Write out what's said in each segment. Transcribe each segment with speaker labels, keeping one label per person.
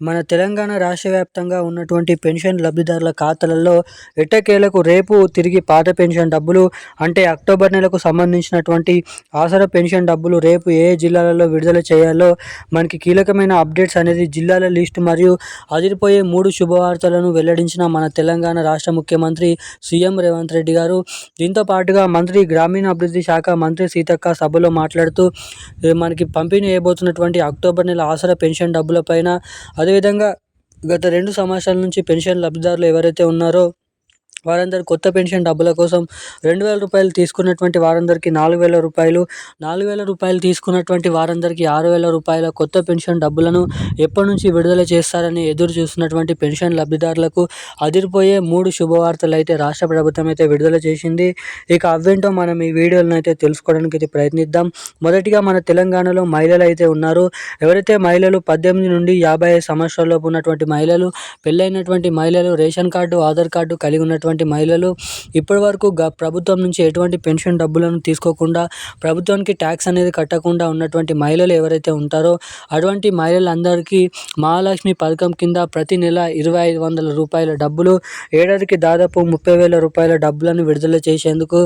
Speaker 1: మన తెలంగాణ రాష్ట్ర వ్యాప్తంగా ఉన్నటువంటి పెన్షన్ లబ్ధిదారుల ఖాతాలలో ఎట్టకేలకు రేపు తిరిగి పాత పెన్షన్ డబ్బులు అంటే అక్టోబర్ నెలకు సంబంధించినటువంటి ఆసర పెన్షన్ డబ్బులు రేపు ఏ జిల్లాలలో విడుదల చేయాలో మనకి కీలకమైన అప్డేట్స్ అనేది జిల్లాల లిస్టు మరియు అదిరిపోయే మూడు శుభవార్తలను వెల్లడించిన మన తెలంగాణ రాష్ట్ర ముఖ్యమంత్రి సీఎం రేవంత్ రెడ్డి గారు. దీంతో పాటుగా మంత్రి గ్రామీణాభివృద్ధి శాఖ మంత్రి సీతక్క సభలో మాట్లాడుతూ మనకి పంపిణీ చేయబోతున్నటువంటి అక్టోబర్ నెల ఆసరా పెన్షన్ డబ్బులపైన అదేవిధంగా గత రెండు సంవత్సరాల నుంచి పెన్షన్ లబ్ధిదారులు ఎవరైతే ఉన్నారో వారందరూ కొత్త పెన్షన్ డబ్బుల కోసం రెండు వేల రూపాయలు తీసుకున్నటువంటి వారందరికీ నాలుగు వేల రూపాయలు నాలుగు వేల రూపాయలు తీసుకున్నటువంటి వారందరికీ ఆరు వేల రూపాయల కొత్త పెన్షన్ డబ్బులను ఎప్పటి నుంచి విడుదల చేస్తారని ఎదురు చూస్తున్నటువంటి పెన్షన్ లబ్ధిదారులకు అదిరిపోయే మూడు శుభవార్తలు అయితే రాష్ట్ర ప్రభుత్వం అయితే విడుదల చేసింది. ఇక అవేంటో మనం ఈ వీడియోలను అయితే తెలుసుకోవడానికి అయితే ప్రయత్నిద్దాం. మొదటిగా మన తెలంగాణలో మహిళలు అయితే ఉన్నారు. ఎవరైతే మహిళలు పద్దెనిమిది నుండి యాభై ఐదు సంవత్సరాలలోపు ఉన్నటువంటి మహిళలు పెళ్ళైనటువంటి మహిళలు రేషన్ కార్డు ఆధార్ కార్డు కలిగి ఉన్నటువంటి మహిళలు ఇప్పటి వరకు గ ప్రభుత్వం నుంచి ఎటువంటి పెన్షన్ డబ్బులను తీసుకోకుండా ప్రభుత్వానికి ట్యాక్స్ అనేది కట్టకుండా ఉన్నటువంటి మహిళలు ఎవరైతే ఉంటారో అటువంటి మహిళలందరికీ మహాలక్ష్మి పథకం కింద ప్రతి నెల ఇరవై ఐదు వందల రూపాయల డబ్బులు ఏడాదికి దాదాపు ముప్పై వేల రూపాయల డబ్బులను విడుదల చేసేందుకు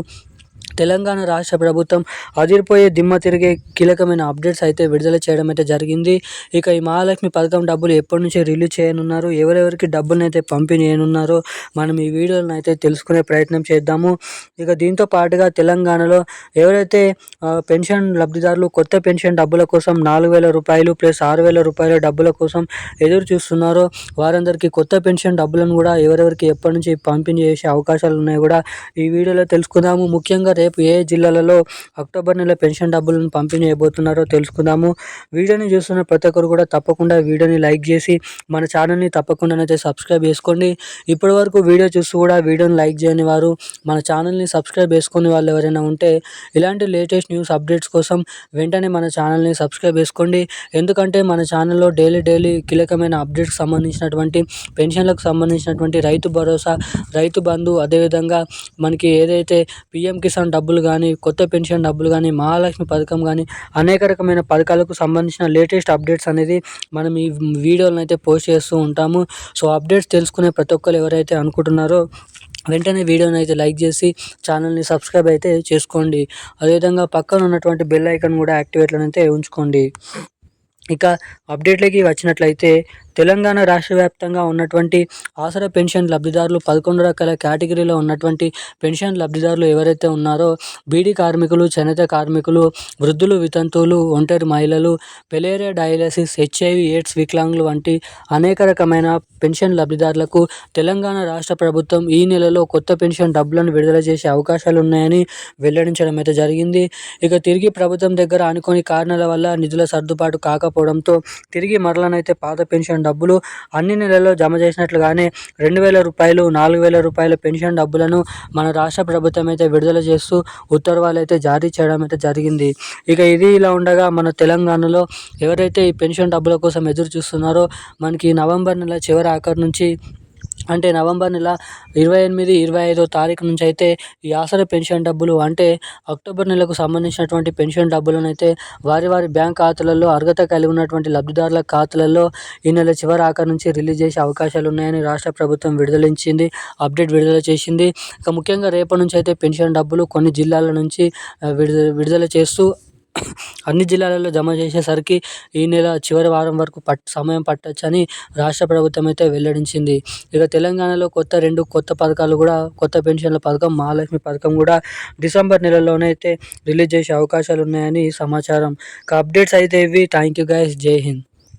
Speaker 1: తెలంగాణ రాష్ట్ర ప్రభుత్వం అదిరిపోయే దిమ్మ తిరిగే కీలకమైన అప్డేట్స్ అయితే విడుదల చేయడం అయితే జరిగింది. ఇక ఈ మహాలక్ష్మి పథకం డబ్బులు ఎప్పటి నుంచి రిలీజ్ చేయనున్నారు? ఎవరెవరికి డబ్బులను అయితే పంపిణీ చేయనున్నారో మనం ఈ వీడియోలను అయితే తెలుసుకునే ప్రయత్నం చేద్దాము. ఇక దీంతో పాటుగా తెలంగాణలో ఎవరైతే పెన్షన్ లబ్ధిదారులు కొత్త పెన్షన్ డబ్బుల కోసం నాలుగు వేల రూపాయలు ప్లస్ ఆరు వేల రూపాయల డబ్బుల కోసం ఎదురు చూస్తున్నారో వారందరికీ కొత్త పెన్షన్ డబ్బులను కూడా ఎవరెవరికి ఎప్పటి నుంచి పంపిణీ చేసే అవకాశాలు ఉన్నాయో కూడా ఈ వీడియోలో తెలుసుకుందాము. ముఖ్యంగా రేపు ఏ జిల్లాలలో అక్టోబర్ నెల పెన్షన్ డబ్బులను పంపిణీ చేయబోతున్నారో తెలుసుకుందాము. వీడియోని చూస్తున్న ప్రతి ఒక్కరు కూడా తప్పకుండా వీడియోని లైక్ చేసి మన ఛానల్ని తప్పకుండా అయితే సబ్స్క్రైబ్ చేసుకోండి. ఇప్పటి వరకు వీడియో చూస్తూ కూడా వీడియోని లైక్ చేయని వారు మన ఛానల్ని సబ్స్క్రైబ్ చేసుకునే వాళ్ళు ఎవరైనా ఉంటే ఇలాంటి లేటెస్ట్ న్యూస్ అప్డేట్స్ కోసం వెంటనే మన ఛానల్ని సబ్స్క్రైబ్ చేసుకోండి. ఎందుకంటే మన ఛానల్లో డైలీ డైలీ కీలకమైన అప్డేట్స్ సంబంధించినటువంటి పెన్షన్లకు సంబంధించినటువంటి రైతు భరోసా రైతు బంధు అదేవిధంగా మనకి ఏదైతే పిఎం కిసాన్ డబ్బులు కానీ కొత్త పెన్షన్ డబ్బులు కానీ మహాలక్ష్మి పథకం కానీ అనేక రకమైన పథకాలకు సంబంధించిన లేటెస్ట్ అప్డేట్స్ అనేది మనం ఈ వీడియోలను అయితే పోస్ట్ చేస్తూ ఉంటాము. సో అప్డేట్స్ తెలుసుకునే ప్రతి ఒక్కరు ఎవరైతే అనుకుంటున్నారో వెంటనే వీడియోని అయితే లైక్ చేసి ఛానల్ని సబ్స్క్రైబ్ అయితే చేసుకోండి. అదేవిధంగా పక్కన ఉన్నటువంటి బెల్ ఐకాన్ కూడా యాక్టివేట్లో అయితే ఉంచుకోండి. ఇక అప్డేట్లకి వచ్చినట్లయితే తెలంగాణ రాష్ట్ర వ్యాప్తంగా ఉన్నటువంటి ఆసరా పెన్షన్ లబ్ధిదారులు పదకొండు రకాల కేటగిరీలో ఉన్నటువంటి పెన్షన్ లబ్ధిదారులు ఎవరైతే ఉన్నారో బీడీ కార్మికులు చేనేత కార్మికులు వృద్ధులు వితంతువులు ఒంటరి మహిళలు పెలేరియా డయాలసిస్ హెచ్ఐవి ఎయిడ్స్ వికలాంగులు వంటి అనేక రకమైన పెన్షన్ లబ్ధిదారులకు తెలంగాణ రాష్ట్ర ప్రభుత్వం ఈ నెలలో కొత్త పెన్షన్ డబ్బులను విడుదల చేసే అవకాశాలు ఉన్నాయని వెల్లడించడం అయితే జరిగింది. ఇక తిరిగి ప్రభుత్వం దగ్గర అనుకోని కారణాల వల్ల నిధుల సర్దుబాటు కాకపోవడంతో తిరిగి మరలనైతే పాత పెన్షన్ డబ్బులు అన్ని నెలల్లో జమ చేసినట్లుగానే రెండు వేల రూపాయలు నాలుగు వేల రూపాయల పెన్షన్ డబ్బులను మన రాష్ట్ర ప్రభుత్వం అయితే విడుదల చేస్తూ ఉత్తర్వులు అయితే జారీ చేయడం అయితే జరిగింది. ఇక ఇది ఇలా ఉండగా మన తెలంగాణలో ఎవరైతే ఈ పెన్షన్ డబ్బుల కోసం ఎదురు చూస్తున్నారో మనకి నవంబర్ నెల చివరి ఆఖరి నుంచి అంటే నవంబర్ నెల ఇరవై ఎనిమిది ఇరవై ఐదో తారీఖు నుంచి అయితే ఈ ఆసరా పెన్షన్ డబ్బులు అంటే అక్టోబర్ నెలకు సంబంధించినటువంటి పెన్షన్ డబ్బులను అయితే వారి వారి బ్యాంక్ ఖాతాలలో అర్హత కలిగి ఉన్నటువంటి లబ్ధిదారుల ఖాతాలలో ఈ నెల చివరి ఆఖరి నుంచి రిలీజ్ చేసే అవకాశాలు ఉన్నాయని రాష్ట్ర ప్రభుత్వం విడుదలించింది అప్డేట్ విడుదల చేసింది. ఇక ముఖ్యంగా రేపటి నుంచి అయితే పెన్షన్ డబ్బులు కొన్ని జిల్లాల నుంచి విడుదల విడుదల చేస్తూ అన్ని జిల్లాలలో జమ చేసేసరికి ఈ నెల చివరి వారం వరకు పట్ సమయం పట్టొచ్చని రాష్ట్ర ప్రభుత్వం అయితే వెల్లడించింది. ఇక తెలంగాణలో కొత్త రెండు కొత్త పథకాలు కూడా కొత్త పెన్షన్ల పథకం మహాలక్ష్మి పథకం కూడా డిసెంబర్ నెలలోనే అయితే రిలీజ్ చేసే అవకాశాలు ఉన్నాయని సమాచారం. ఇక అప్డేట్స్ అయితే ఇవి. Thank you guys. జై హింద్.